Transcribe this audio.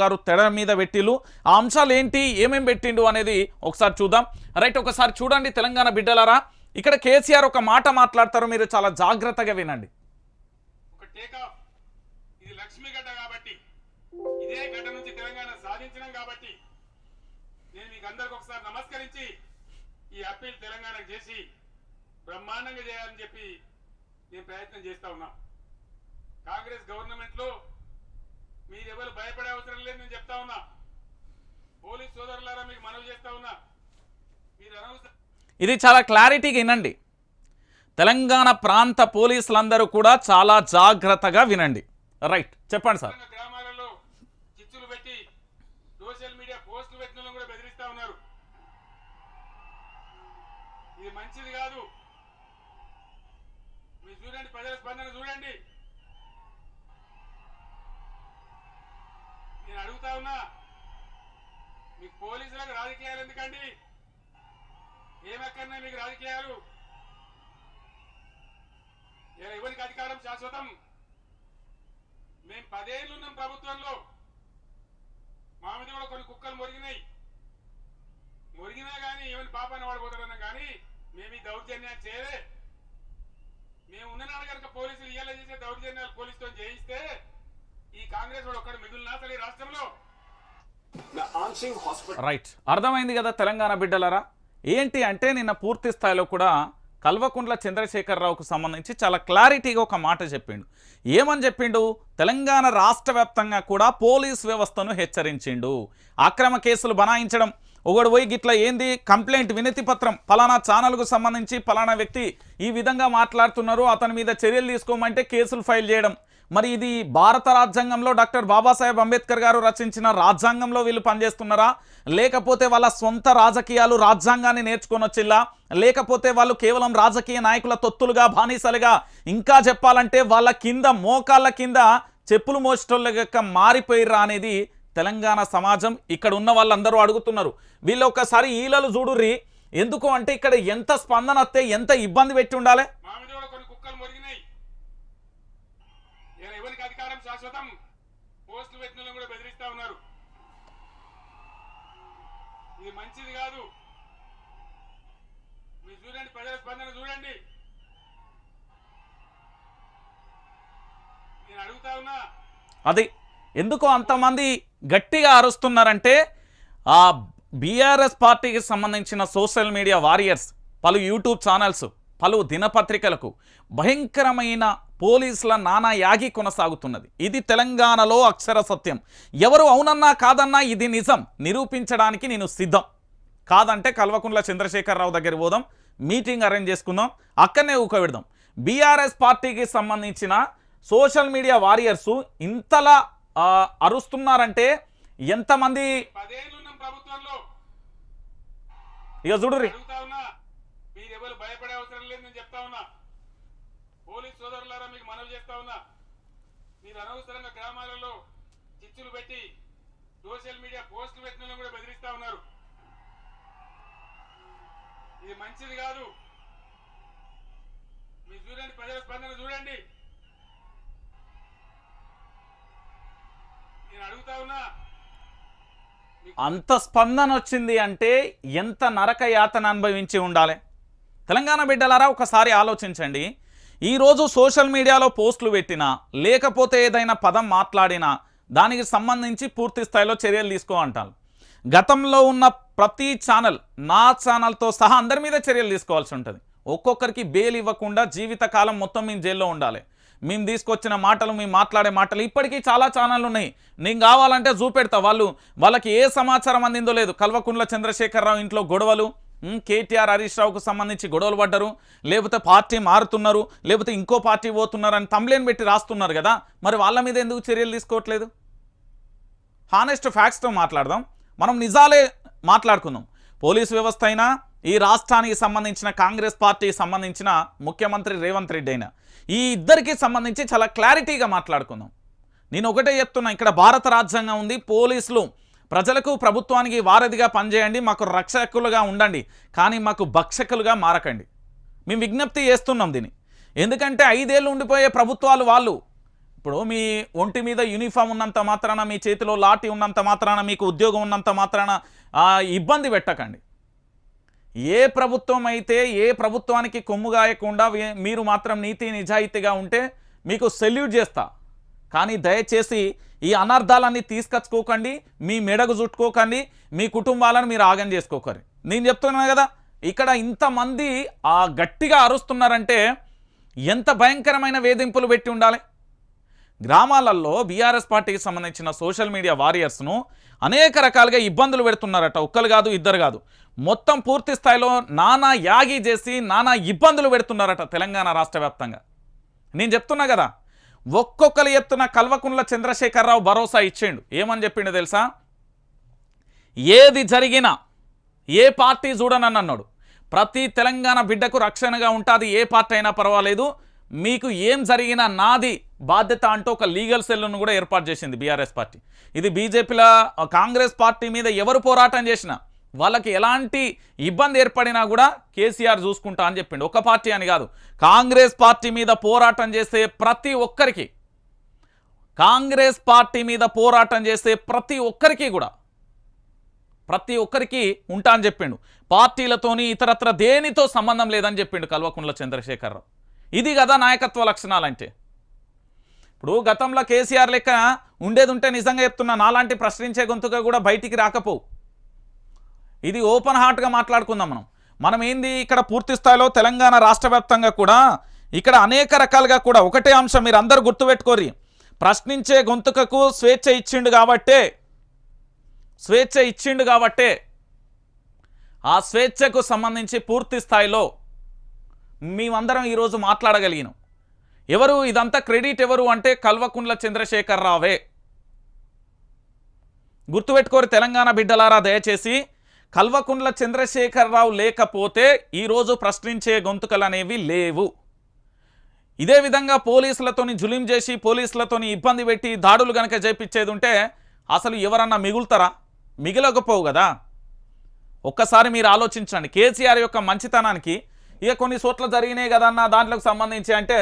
గారు తెర మీద పెట్టిలు ఆ అంశాలు ఏంటి ఏమేం పెట్టిండు అనేది ఒకసారి చూద్దాం. రైట్ ఒకసారి చూడండి తెలంగాణ బిడ్డలారా. ఇక్కడ కేసీఆర్ ఒక మాట మాట్లాడతారు మీరు చాలా జాగ్రత్తగా వినండి. ఒక టేకాఫ్. ఇది లక్ష్మీ గడ్డ కాబట్టి ఇదే గడ్డ నుంచి తెలంగాణ సాధించడం కాబట్టి నేను మీకు అందరికి ఒకసారి నమస్కరించి ఈ అప్పీల్ తెలంగాణకు చేసి బ్రహ్మాండంగా చేయాలని చెప్పి నేను ప్రయత్నం చేస్తా ఉన్నా. కాంగ్రెస్ గవర్నమెంట్లో భయపడే అవసరం లేదు నేను చెప్తా ఉన్నా. పోలీస్ సోదరులారా మీకు మనవి చేస్తా ఉన్నా. మీరు అనవసరం ఇది చాలా క్లారిటీగా వినండి. తెలంగాణ ప్రాంత పోలీసులందరూ కూడా చాలా జాగ్రత్తగా వినండి. రైట్ చెప్పండి సార్. గ్రామాలలో చిచ్చులు పెట్టి సోషల్ మీడియా పోస్టులు పెట్టిన కూడా బెదిరిస్తా ఉన్నారు. ఇది మంచిది కాదు. మీరు చూడండి ప్రజల స్పందన చూడండి. నేను ఉన్నా? మీకు పోలీసులకు రాజకీయాలు ఎందుకండి? ఏమక్కర్నే మీకు రాజకీయాలు? ఇలా ఎవరికి అధికారం శాశ్వతం? మేము పదేళ్ళు ఉన్నాం ప్రభుత్వంలో. మా మీద కూడా కొన్ని కుక్కలు మురిగినాయి. మురిగినా కానీ ఏమైనా పాపాన్ని వాడిపోతారన్నాం కానీ మేము ఈ దౌర్జన్యాలు చేయలే. మేము ఉన్ననాడు కనుక పోలీసులు ఇయ్యాల చేసే దౌర్జన్యాలు పోలీసుతో చేయిస్తే ఈ కాంగ్రెస్ వాడు ఒక్కడ మిగులు అసలు ఈ రాష్ట్రంలో. రైట్ అర్థమైంది కదా తెలంగాణ బిడ్డలరా? ఏంటి అంటే నిన్న పూర్తి స్థాయిలో కూడా కల్వకుంట్ల చంద్రశేఖరరావుకు సంబంధించి చాలా క్లారిటీగా ఒక మాట చెప్పిండు. ఏమని చెప్పిండు? తెలంగాణ రాష్ట్ర వ్యాప్తంగా కూడా పోలీస్ వ్యవస్థను హెచ్చరించిండు. అక్రమ కేసులు బనాయించడం ఒకడు పోయి గిట్ల ఏంది? కంప్లైంట్ వినతి పత్రం పలానా ఛానల్కు సంబంధించి పలానా వ్యక్తి ఈ విధంగా మాట్లాడుతున్నారు. అతని మీద చర్యలు తీసుకోమంటే కేసులు ఫైల్ చేయడం. మరి ఇది భారత రాజ్యాంగంలో డాక్టర్ బాబాసాహెబ్ అంబేద్కర్ గారు రచించిన రాజ్యాంగంలో వీళ్ళు పనిచేస్తున్నారా? లేకపోతే వాళ్ళ సొంత రాజకీయాలు రాజ్యాంగాన్ని నేర్చుకొని వచ్చిల్లా? లేకపోతే వాళ్ళు కేవలం రాజకీయ నాయకుల తొత్తులుగా బానిసలుగా ఇంకా చెప్పాలంటే వాళ్ళ కింద మోకాళ్ళ కింద చెప్పులు మోసటోళ్ళ యొక్క మారిపోయిర్రా అనేది తెలంగాణ సమాజం ఇక్కడ ఉన్న వాళ్ళందరూ అడుగుతున్నారు. వీళ్ళు ఒకసారి ఈలలు చూడుర్రి. ఎందుకు అంటే ఇక్కడ ఎంత స్పందన వస్తే ఎంత ఇబ్బంది పెట్టి ఉండాలి మా మీద కూడా కొన్ని కుక్కలు మొరిగినాయి ఇలా ఎవరికి అధికారం శాశ్వతం. పోస్టులు పెట్టిన కూడా బెదిరిస్తా ఉన్నారు. ఇది మంచిది కాదు. మీరు చూడండి ప్రజల స్పందన చూడండి. నేను అడుగుతా ఉన్నా అది ఎందుకు అంతమంది గట్టిగా అరుస్తున్నారంటే ఆ బీఆర్ఎస్ పార్టీకి సంబంధించిన సోషల్ మీడియా వారియర్స్ పలు యూట్యూబ్ ఛానల్స్ పలు దినపత్రికలకు భయంకరమైన పోలీసుల నానా యాగి కొనసాగుతున్నది. ఇది తెలంగాణలో అక్షర సత్యం. ఎవరు అవునన్నా కాదన్నా ఇది నిజం. నిరూపించడానికి నేను సిద్ధం. కాదంటే కల్వకుంట్ల చంద్రశేఖరరావు దగ్గర పోదాం. మీటింగ్ అరేంజ్ చేసుకుందాం. అక్కడనే ఊకబెడదాం. బీఆర్ఎస్ పార్టీకి సంబంధించిన సోషల్ మీడియా వారియర్స్ ఇంతలా అరుస్తున్నారంటే ఎంతమంది ఇక చూడుర్రి. మీరెవరు భయపడే అవసరం చేస్తా ఉన్నా. పోలీస్ సోదరులారా మీకు మనవి చేస్తా ఉన్నా. మీరు అనవసరంగా గ్రామాలలో చిచ్చులు పెట్టి సోషల్ మీడియా పోస్టులు పెట్టిన కూడా బెదిరిస్తా ఉన్నారు. ఇది మంచిది కాదు. మీరు చూడండి ప్రజల స్పందన చూడండి. నేను అడుగుతా ఉన్నా అంత స్పందన వచ్చింది అంటే ఎంత నరక యాతన అనుభవించి ఉండాలి? తెలంగాణ బిడ్డలారా ఒకసారి ఆలోచించండి. ఈరోజు సోషల్ మీడియాలో పోస్టులు పెట్టినా లేకపోతే ఏదైనా పదం మాట్లాడినా దానికి సంబంధించి పూర్తి స్థాయిలో చర్యలు తీసుకో అంటారు. గతంలో ఉన్న ప్రతి ఛానల్ నా ఛానల్తో సహా అందరి మీద చర్యలు తీసుకోవాల్సి ఉంటుంది. ఒక్కొక్కరికి బెయిల్ ఇవ్వకుండా జీవితకాలం మొత్తం మేము జైల్లో ఉండాలి. మేము తీసుకొచ్చిన మాటలు మేము మాట్లాడే మాటలు ఇప్పటికీ చాలా ఛానళ్ళు ఉన్నాయి. నేను కావాలంటే చూపెడతా. వాళ్ళు వాళ్ళకి ఏ సమాచారం అందిందో లేదు. కల్వకుండ్ల చంద్రశేఖరరావు ఇంట్లో గొడవలు కేటీఆర్ హరీష్ రావుకు సంబంధించి గొడవలు పడ్డరు లేకపోతే పార్టీ మారుతున్నారు లేకపోతే ఇంకో పార్టీ పోతున్నారు అని తమ్లేని పెట్టి రాస్తున్నారు కదా మరి వాళ్ళ మీద ఎందుకు చర్యలు తీసుకోవట్లేదు? హానెస్ట్ ఫ్యాక్ట్స్తో మాట్లాడదాం. మనం నిజాలే మాట్లాడుకుందాం. పోలీస్ వ్యవస్థ అయినా ఈ రాష్ట్రానికి సంబంధించిన కాంగ్రెస్ పార్టీకి సంబంధించిన ముఖ్యమంత్రి రేవంత్ రెడ్డి అయినా ఈ ఇద్దరికి సంబంధించి చాలా క్లారిటీగా మాట్లాడుకుందాం. నేను ఒకటే చెప్తున్నా ఇక్కడ భారత రాజ్యాంగం ఉంది పోలీసులు ప్రజలకు ప్రభుత్వానికి వారధిగా పనిచేయండి మాకు రక్షకులుగా ఉండండి కానీ మాకు భక్షకులుగా మారకండి. మేము విజ్ఞప్తి చేస్తున్నాం దీన్ని. ఎందుకంటే ఐదేళ్ళు ఉండిపోయే ప్రభుత్వాలు వాళ్ళు. ఇప్పుడు మీ ఒంటి మీద యూనిఫామ్ ఉన్నంత మాత్రాన మీ చేతిలో లాఠీ ఉన్నంత మాత్రాన మీకు ఉద్యోగం ఉన్నంత మాత్రాన ఇబ్బంది పెట్టకండి. ఏ ప్రభుత్వం అయితే ఏ ప్రభుత్వానికి కొమ్ము గాయకుండా మీరు మాత్రం నీతి నిజాయితీగా ఉంటే మీకు సెల్యూట్ చేస్తా. కానీ దయచేసి ఈ అనర్థాలన్నీ తీసుకొచ్చుకోకండి మీ మెడకు చుట్టుకోకండి మీ కుటుంబాలను మీరు ఆగం చేసుకోకండి. నేను చెప్తున్నాను కదా ఇక్కడ ఇంతమంది ఆ గట్టిగా అరుస్తున్నారంటే ఎంత భయంకరమైన వేధింపులు పెట్టి ఉండాలి? గ్రామాలలో బీఆర్ఎస్ పార్టీకి సంబంధించిన సోషల్ మీడియా వారియర్స్ను అనేక రకాలుగా ఇబ్బందులు పెడుతున్నారట. ఒక్కరు కాదు ఇద్దరు కాదు. మొత్తం పూర్తి స్థాయిలో నానా యాగి చేసి నానా ఇబ్బందులు పెడుతున్నారట తెలంగాణ రాష్ట్ర వ్యాప్తంగా. నేను చెప్తున్నా కదా ఒక్కొక్కరు ఎత్తున కల్వకుంట్ల చంద్రశేఖరరావు భరోసా ఇచ్చిండు. ఏమని చెప్పిండు తెలుసా? ఏది జరిగినా ఏ పార్టీ చూడనని అన్నాడు. ప్రతి తెలంగాణ బిడ్డకు రక్షణగా ఉంటుంది ఏ పార్టీ అయినా పర్వాలేదు. మీకు ఏం జరిగినా నాది బాధ్యత అంటూ ఒక లీగల్ సెల్ను కూడా ఏర్పాటు చేసింది బీఆర్ఎస్ పార్టీ. ఇది బీజేపీల కాంగ్రెస్ పార్టీ మీద ఎవరు పోరాటం చేసినా వాళ్ళకి ఎలాంటి ఇబ్బంది ఏర్పడినా కూడా కేసీఆర్ చూసుకుంటా అని చెప్పిండు. ఒక పార్టీ అని కాదు. కాంగ్రెస్ పార్టీ మీద పోరాటం చేసే ప్రతి ఒక్కరికి కాంగ్రెస్ పార్టీ మీద పోరాటం చేసే ప్రతి ఒక్కరికి కూడా ప్రతి ఒక్కరికి ఉంటా అని చెప్పిండు. పార్టీలతోని ఇతరత్ర దేనితో సంబంధం లేదని చెప్పిండు కల్వకుంట్ల చంద్రశేఖరరావు. ఇది కదా నాయకత్వ లక్షణాలంటే. ఇప్పుడు గతంలో కేసీఆర్ లెక్క ఉండేది ఉంటే నిజంగా చెప్తున్నా నాలాంటి ప్రశ్నించే గొంతుగా కూడా బయటికి రాకపోవు. ఇది ఓపెన్ హార్ట్గా మాట్లాడుకుందాం మనం. మనం ఏంది ఇక్కడ పూర్తి స్థాయిలో తెలంగాణ రాష్ట్ర కూడా ఇక్కడ అనేక రకాలుగా కూడా ఒకటే అంశం మీరు అందరు గుర్తుపెట్టుకోరి ప్రశ్నించే గొంతుకకు స్వేచ్ఛ ఇచ్చిండు కాబట్టే స్వేచ్ఛ ఇచ్చిండు కాబట్టే ఆ స్వేచ్ఛకు సంబంధించి పూర్తి స్థాయిలో మేమందరం ఈరోజు మాట్లాడగలిగినాం. ఎవరు ఇదంతా క్రెడిట్ ఎవరు అంటే కల్వకుండ్ల చంద్రశేఖర్ రావే. గుర్తుపెట్టుకోరు తెలంగాణ బిడ్డలారా దయచేసి కల్వకుండ్ల చంద్రశేఖరరావు లేకపోతే ఈరోజు ప్రశ్నించే గొంతుకలు అనేవి లేవు. ఇదే విధంగా పోలీసులతోని జులిం చేసి పోలీసులతోని ఇబ్బంది పెట్టి దాడులు కనుక చేపించేది ఉంటే అసలు ఎవరన్నా మిగులుతారా? మిగిలకపోవు కదా ఒక్కసారి మీరు ఆలోచించండి. కేసీఆర్ యొక్క మంచితనానికి ఇక కొన్ని చోట్ల జరిగినాయి కదన్న దాంట్లోకి సంబంధించి అంటే